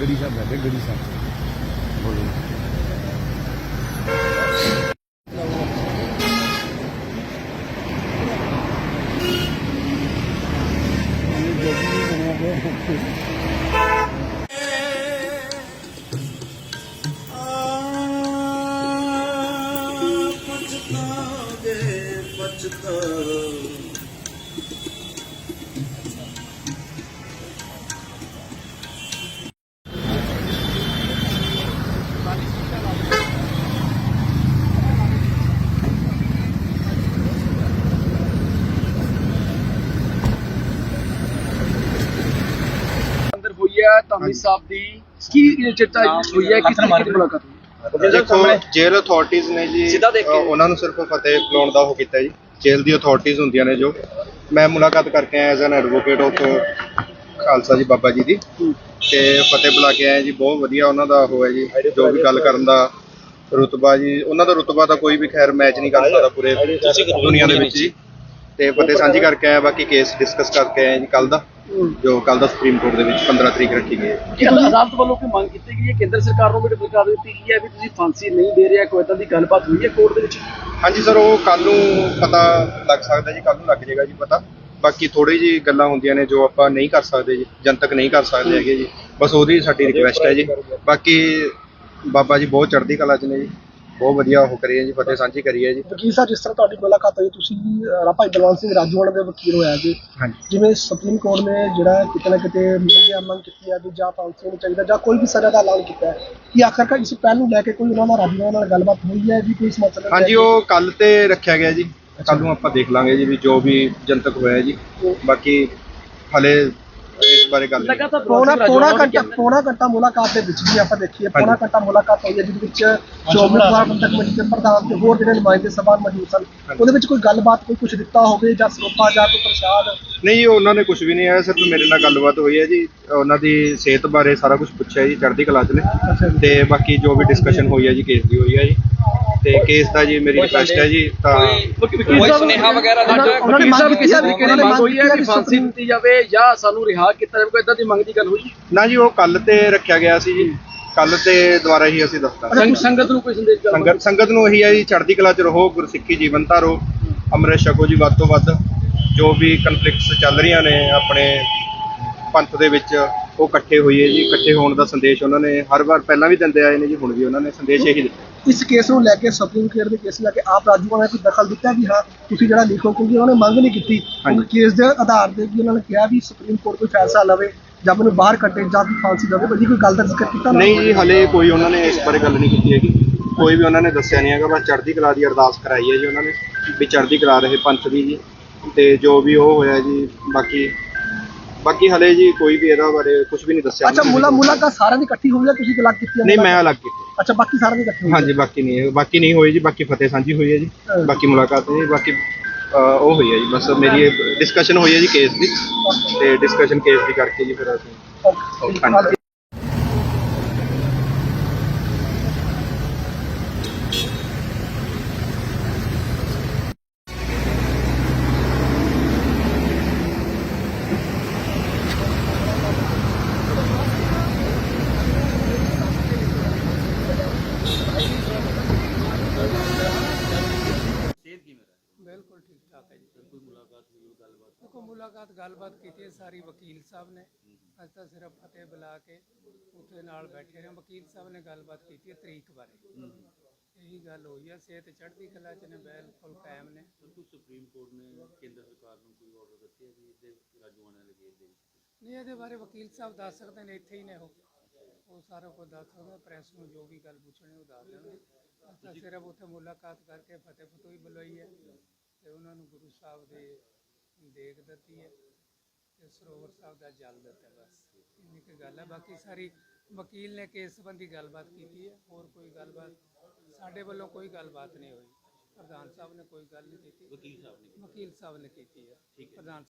ਗੜੀ ਸਾਹਿਬ ਬੈਠੇ ਗੜੀ ਸਾਹਿਬ ਬੋਲੋ ਅੰਦਰ ਧਾਮੀ ਸਾਹਿਬ ਦੀ ਕੀ ਚਿੱਟਾ ਹੋਈ ਹੈ? ਕਿਸ ਤਰੀਕੇ ਦੀ ਮੁਲਾਕਾਤ ਹੋਈ? ਹੈ ਦੇਖੋ ਜੇਲ੍ਹ ਅਥਾਰਟੀਆਂ ਨੇ ਜੀ ਸਿੱਧਾ ਦੇਖ ਕੇ। ਉਹਨਾਂ ਨੂੰ ਸਿਰਫ ਫਤਿਹ ਬੁਲਾਉਣ ਦਾ ਉਹ ਕੀਤਾ ਜੀ। ਜੇਲ੍ਹ ਦੀ ਅਥਾਰਟੀਆਂ ਹੁੰਦੀਆਂ ਨੇ ਜੋ। ਮੈਂ ਮੁਲਾਕਾਤ ਕਰਕੇ ਆਇਆ as an advocate of Khalsa ji Baba ji ਦੀ। ਤੇ ਫਤਿਹ ਬੁਲਾ ਕੇ ਆਏ ਜੀ ਬਹੁਤ ਵਧੀਆ ਉਹਨਾਂ ਦਾ ਉਹ ਹੈ ਜੀ ਜੋ ਵੀ ਗੱਲ ਕਰਨ ਦਾ ਰੁਤਬਾ ਜੀ। ਉਹਨਾਂ ਦਾ ਰੁਤਬਾ ਤਾਂ ਕੋਈ ਵੀ ਖੈਰ ਮੈਚ ਨਹੀਂ ਕਰ ਸਕਦਾ ਪੂਰੇ ਦੁਨੀਆ ਦੇ ਵਿੱਚ ਜੀ। ਤੇ ਫਤਿਹ ਸਾਂਝੀ ਕਰਕੇ ਆਇਆ ਬਾਕੀ ਕੇਸ ਡਿਸਕਸ ਕਰਕੇ ਆਏ ਜੀ ਕੱਲ ਦਾ। ਜੋ ਕੱਲ ਦਾ ਸੁਪਰੀਮ ਕੋਰਟ ਦੇ ਵਿੱਚ 15 ਤਰੀਕ ਰੱਖੀ ਗਈ ਹੈ। ਕਿ ਅਦਾਲਤ ਵੱਲੋਂ ਕੋਈ ਮੰਗ ਕੀਤੀ ਗਈ ਹੈ? ਕੇਂਦਰ ਸਰਕਾਰ ਨੂੰ ਵੀ ਸਰਕਾਰ ਦਿੱਤੀ ਗਈ ਹੈ ਵੀ ਤੁਸੀਂ ਫਾਂਸੀ ਨਹੀਂ ਦੇ ਰਿਹਾ ਕੋਈ ਇਦਾਂ ਦੀ ਗੱਲਬਾਤ ਹੋਈ ਹੈ ਕੋਰਟ ਦੇ ਵਿੱਚ? ਹਾਂਜੀ ਸਰ ਉਹ ਕੱਲ ਨੂੰ ਪਤਾ ਲੱਗ ਸਕਦਾ ਜੀ ਕੱਲ ਨੂੰ ਲੱਗ ਜਾਏਗਾ ਜੀ ਪਤਾ। ਬਾਕੀ ਥੋੜੀ ਜੀ ਗੱਲਾਂ ਹੁੰਦੀਆਂ ਨੇ ਜੋ ਆਪਾਂ ਨਹੀਂ ਕਰ ਸਕਦੇ ਜੀ ਜਨਤਕ ਨਹੀਂ ਕਰ ਸਕਦੇ ਹੈਗੇ ਜੀ। ਬਸ ਉਹਦੀ ਸਾਡੀ ਰਿਕੁਐਸਟ ਹੈ ਜੀ। ਬਾਕੀ ਬਾਬਾ ਜੀ ਬਹੁਤ ਚੜ੍ਹਦੀ ਕਲਾ ਚ ਨੇ ਜੀ। ਬਹੁਤ ਵਧੀਆ ਉਹ ਕਰੀ ਹੈ ਜੀ ਫਤਿਹ ਸਾਂਝੀ ਕਰੀ ਹੈ ਜੀ। ਵਕੀਲ ਸਾਹਿਬ ਜਿਸ ਤਰ੍ਹਾਂ ਤੁਹਾਡੀ ਮੁਲਾਕਾਤ ਹੋਈ ਤੁਸੀਂ ਅਹ, ਭਾਈ ਸਿੰਘ ਰਾਜੂਵਾਲਾ ਦੇ ਵਕੀਲ ਹੋਇਆ ਜੀ। ਹਾਂਜੀ। ਜਿਵੇਂ ਸੁਪਰੀਮ ਕੋਰਟ ਨੇ ਜਿਹੜਾ ਕਿਤੇ ਨਾ ਕਿਤੇ ਮੰਗਿਆ ਮੰਗ ਕੀਤੀ ਹੈ ਵੀ ਜਾਂ ਫਾਂਸੀ ਨੂੰ ਚਾਹੀਦਾ ਜਾਂ ਕੋਈ ਵੀ ਸਜ਼ਾ ਦਾ ਐਲਾਨ ਕੀਤਾ ਹੈ ਕਿ ਆਖਰਕਾਰ ਇਸ ਪਹਿਲ ਨੂੰ ਲੈ ਕੇ ਕੋਈ ਉਹਨਾਂ ਨਾਲ ਰਾਜੂਵਾਲਾ ਨਾਲ ਗੱਲਬਾਤ ਹੋਈ ਹੈ ਵੀ ਕੋਈ ਇਸ ਮਸਲੇ ਨੂੰ ਹਾਂਜੀ ਲੈ? ਉਹ ਕੱਲ ਤੇ ਰੱਖਿਆ ਗਿਆ ਜੀ। ਕੱਲ ਨੂੰ ਆਪਾਂ ਦੇਖ ਲਾਂਗੇ ਜੀ ਵੀ ਜੋ ਵੀ ਜਨਤਕ ਹੋਇਆ ਜੀ। ਬਾਕੀ ਹਲੇ ਬਾਰੇ ਗੱਲ ਨਹੀਂ। ਲਗਾਤਾਰ ਪੌਣਾ ਬਲਵੰਤ ਸਿੰਘ ਪੌਣਾ ਰਾਜੋਆਣਾ ਘੰਟਾ ਵੀ ਪੌਣਾ ਘੰਟਾ ਮੁਲਾਕਾਤ ਦੇ ਵਿੱਚ ਵੀ ਆਪਾਂ ਦੇਖੀਏ ਪੌਣਾ ਹਾਂਜੀ। ਘੰਟਾ ਮੁਲਾਕਾਤ ਹੋਈ ਹੈ ਜਿਹਦੇ ਵਿੱਚ ਚੌਵੀ ਪ੍ਰਬੰਧਕ ਕਮੇਟੀ ਦੇ ਪ੍ਰਧਾਨ ਤੇ ਹੋਰ ਜਿਹੜੇ ਨੁਮਾਇੰਦੇ ਸਭਾ ਮੌਜੂਦ ਸਨ ਉਹਦੇ ਵਿੱਚ ਕੋਈ ਗੱਲਬਾਤ ਕੋਈ ਕੁਝ ਦਿੱਤਾ ਹੋਵੇ ਜਾਂ ਸਰੋਪਾ ਜਾਂ ਕੋਈ ਪ੍ਰਸ਼ਾਦ? ਨਹੀਂ ਉਹਨਾਂ ਨੇ ਕੁਝ ਵੀ ਨਹੀਂ ਆਇਆ ਸਿਰਫ ਮੇਰੇ ਨਾਲ ਗੱਲਬਾਤ ਹੋਈ ਹੈ ਜੀ। ਉਹਨਾਂ ਦੀ ਸਿਹਤ ਬਾਰੇ ਸਾਰਾ ਕੁਝ ਪੁੱਛਿਆ ਜੀ ਚੜ੍ਹਦੀ ਕਲਾ ਚ ਨੇ। ਤੇ ਬਾਕੀ ਜੋ ਵੀ ਡਿਸਕਸ਼ਨ ਹੋਈ ਹੈ ਜੀ ਕੇਸ ਦੀ ਹੋਈ ਹੈ ਜੀ। ਤੇ ਕੇਸ ਦਾ ਜੀ ਮੇਰੀ ਰਿਕੁਐਸਟ ਹੈ ਜੀ ਤਾਂ ਕੋਈ ਸੁਨੇਹਾ ਵਗੈਰਾ ਉਹਨਾਂ ਨੇ- ਮੰਗ ਕਿਸੇ ਕੀਤੀ ਹੈ ਤਰੀਕੇ ਉਹਨਾਂ ਦੀ ਨੇ ਮੰਗ ਹੋਈ ਹੈ ਕਿ ਕੀਤੀ ਫਾਂਸੀ ਦਿੱਤੀ ਜਾਵੇ ਜਾਂ ਸਾਨੂੰ ਰਿਹਾ ਕੀਤਾ ਜਾਵੇ ਕੋਈ ਇਦਾਂ ਦੀ ਮੰਗ ਦੀ ਗੱਲ ਹੋਈ? ਨਾ ਜੀ ਉਹ ਕੱਲ ਤੇ ਰੱਖਿਆ ਗਿਆ ਸੀ ਜੀ। ਕੱਲ ਤੇ ਦੁਬਾਰਾ ਹੀ ਅਸੀਂ ਦੱਸਤਾ ਸੰਗ- ਸੰਗਤ ਨੂੰ ਕੋਈ ਸੰਦੇਸ਼ ਸੰਗਤ ਸੰਗਤ ਨੂੰ ਇਹੀ ਹੈ ਜੀ ਚੜ੍ਹਦੀ ਕਲਾ ਚ ਰਹੋ ਗੁਰਸਿੱਖੀ ਜੀਵਨਤਾ ਰਹੋ ਅੰਮ੍ਰਿਤ ਛਕੋ ਜੀ ਵੱਧ ਤੋਂ ਵੱਧ। ਜੋ ਵੀ ਕਨਫਲਿਕਟਸ ਚੱਲ ਰਹੀਆਂ ਨੇ ਆਪਣੇ ਪੰਥ ਦੇ ਵਿੱਚ ਉਹ ਇਕੱਠੇ ਹੋਈਏ ਜੀ। ਇਕੱਠੇ ਹੋਣ ਦਾ ਸੰਦੇਸ਼ ਉਹਨਾਂ ਨੇ ਹਰ ਵਾਰ ਪਹਿਲਾਂ ਵੀ ਦਿੰਦੇ ਆਏ ਨੇ ਜੀ ਹੁਣ ਵੀ ਉਹਨਾਂ ਨੇ ਸੰਦੇਸ਼ ਇਹੀ ਦਿੱਤਾ। ਇਸ ਕੇਸ ਨੂੰ ਲੈ ਕੇ ਸੁਪਰੀਮ ਕੋਰਟ ਦੇ ਕੇਸ ਲੈ ਕੇ ਆਪ ਰਾਜੂਆਂ ਨੇ ਕੋਈ ਦਖਲ ਦਿੱਤਾ ਵੀ ਹਾਂ ਤੁਸੀਂ ਜਿਹੜਾ ਲਿਖੋ ਕਿਉਂਕਿ ਉਹਨਾਂ ਨੇ ਮੰਗ ਨਹੀਂ ਕੀਤੀ ਹਾਂਜੀ। ਕੇਸ ਦੇ ਆਧਾਰ ਤੇ ਵੀ ਉਹਨਾਂ ਨੇ ਕਿਹਾ ਵੀ ਸੁਪਰੀਮ ਕੋਰਟ ਕੋਈ ਫੈਸਲਾ ਲਵੇ ਜਾਂ ਮੈਨੂੰ ਬਾਹਰ ਕੱਢੇ ਜਾਂ ਕੋਈ ਫਾਂਸੀ ਦੇਵੇ ਬੜੀ ਕੋਈ ਗੱਲ ਦਾ ਜ਼ਿਕਰ ਕੀਤਾ ਨਾ? ਨਹੀਂ ਜੀ ਹਲੇ ਕੋਈ ਉਹਨਾਂ ਨੇ ਇਸ ਬਾਰੇ ਗੱਲ ਨਹੀਂ ਕੀਤੀ ਹੈਗੀ ਕੋਈ ਵੀ ਉਹਨਾਂ ਨੇ ਦੱਸਿਆ ਨਹੀਂ ਹੈਗਾ ਬਸ ਚੜ੍ਹਦੀ ਕਲਾ ਦੀ ਅਰਦਾਸ ਕਰਾਈ ਹੈ ਜੀ ਉਹਨਾਂ ਨੇ ਵੀ ਚੜ੍ਹਦੀ ਕਲਾ ਰਹੇ ਪੰਥ ਦੀ ਜੀ ਤੇ ਜੋ ਵੀ ਉਹ ਹੋਇਆ ਜੀ ਬਾਕੀ ਬਾਕੀ ਹਲੇ ਜੀ ਕੋਈ ਵੀ ਇਹਦਾ ਬਾਰੇ ਕੁਝ ਵੀ ਨਹੀਂ ਦੱਸਿਆ ਅੱਛਾ ਉਹਨਾਂ ਨੇ। ਮੁਲਾ ਮੁਲਾਕਾਤ ਸਾਰਿਆਂ ਦੀ ਇਕੱਠੀ ਹੋਈ ਹੈ ਤੁਸੀਂ ਗੱਲਾਂ ਕੀਤੀ ਨਹੀਂ ਮੈਂ ਅਲੱਗ ਕੀਤੀ ਅੱਛਾ ਬਾਕੀ ਸਾਰਿਆਂ ਦੀ ਇਕੱਠੀ ਹੋਈ ਹੈ। ਹਾਂਜੀ ਬਾਕੀ ਨਹੀਂ ਬਾਕੀ ਨਹੀਂ ਹੋਈ ਜੀ ਬਾਕੀ ਫਤਿਹ ਸਾਂਝੀ ਹੋਈ ਹੈ ਜੀ ਹਾਂ। ਬਾਕੀ ਮੁਲਾਕਾਤ ਨਹੀਂ ਬਾਕੀ ਅ, ਉਹ ਹੋਈ ਹੈ ਜੀ ਬਸ ਮੇਰੀ ਡਿਸਕਸ਼ਨ ਹੋਈ ਹੈ ਜੀ ਕੇਸ ਦੀ ਤੇ ਡਿਸਕਸ਼ਨ ਕੇਸ ਦੀ ਕਰਕੇ ਜੀ ਫਿਰ ਅਸੀਂ ਓਕੇ। ਹਾਂਜੀ। ਬਿਲਕੁਲ ਠੀਕ ਠਾਕ ਹੈ ਜੀ। ਕੋਈ ਮੁਲਾਕਾਤ ਹੋਈ ਗੱਲਬਾਤ? ਦੇਖੋ ਮੁਲਾਕਾਤ ਗੱਲਬਾਤ ਕੀਤੀ ਹੈ ਸਾਰੀ ਵਕੀਲ ਸਾਹਿਬ ਨੇ। ਅੱਜ ਤਾਂ ਸਿਰਫ ਫਤਿਹ ਬੁਲਾ ਕੇ ਉੱਥੇ ਨਾਲ ਬੈਠੇ ਰਹੇ ਵਕੀਲ ਸਾਹਿਬ ਨੇ ਗੱਲਬਾਤ ਕੀਤੀ ਹੈ ਤਰੀਕ ਬਾਰੇ। ਇਹੀ ਗੱਲ ਹੋਈ ਹੈ ਸਿਹਤ ਚੜ੍ਹਦੀ ਕਲਾ ਚ ਨੇ ਬਿਲਕੁਲ ਕਾਇਮ ਨੇ। ਬਿਲਕੁਲ ਸੁਪਰੀਮ ਕੋਰਟ ਨੇ ਕੇਂਦਰ ਸਰਕਾਰ ਨੂੰ ਕੋਈ ਆਰਡਰ ਦਿੱਤੇ ਹੈ ਵੀ ਇਹਦੇ ਰਾਜੂਆਣਾ ਦੇ ਕੇਸ ਦੇ ਨਹੀਂ ਇਹਦੇ ਬਾਰੇ ਵਕੀਲ ਸਾਹਿਬ ਦੱਸ ਸਕਦੇ ਨੇ ਇੱਥੇ ਹੀ ਨੇ ਉਹ। ਉਹ ਸਾਰਾ ਕੁਝ ਦੱਸ ਸਕਦੇ ਪ੍ਰੈਸ ਨੂੰ ਜੋ ਵੀ ਗੱਲ ਪੁੱਛਣੀ ਉਹ ਦੱਸ ਦੇਣਗੇ। ਤਾਂ ਸਿਰਫ ਉੱਥੇ ਮੁਲਾਕਾਤ ਕਰਕੇ ਫਤਿਹ ਫਤੋਈ ਬੁਲਾਈ ਹੈ ਤੇ ਉਹਨਾਂ ਨੂੰ ਗੁਰੂ ਸਾਹਿਬ ਦੇ ਦੇਗ ਦਿੱਤੀ ਹੈ ਤੇ ਸਰੋਵਰ ਸਾਹਿਬ ਦਾ ਜਲ ਦਿੱਤਾ ਬਸ। ਇੰਨੀ ਕੁ ਗੱਲ ਹੈ। ਬਾਕੀ ਸਾਰੀ ਵਕੀਲ ਨੇ ਕੇਸ ਸੰਬੰਧੀ ਗੱਲਬਾਤ ਕੀਤੀ ਹੈ। ਹੋਰ ਕੋਈ ਗੱਲਬਾਤ? ਸਾਡੇ ਵੱਲੋਂ ਕੋਈ ਗੱਲਬਾਤ ਨਹੀਂ ਹੋਈ। ਪ੍ਰਧਾਨ ਸਾਹਿਬ ਨੇ ਕੋਈ ਗੱਲ ਨਹੀਂ ਕੀਤੀ। ਵਕੀਲ ਸਾਹਿਬ ਨੇ ਵਕੀਲ ਸਾਹਿਬ ਨੇ ਕੀਤੀ ਹੈ। ਪ੍ਰਧਾਨ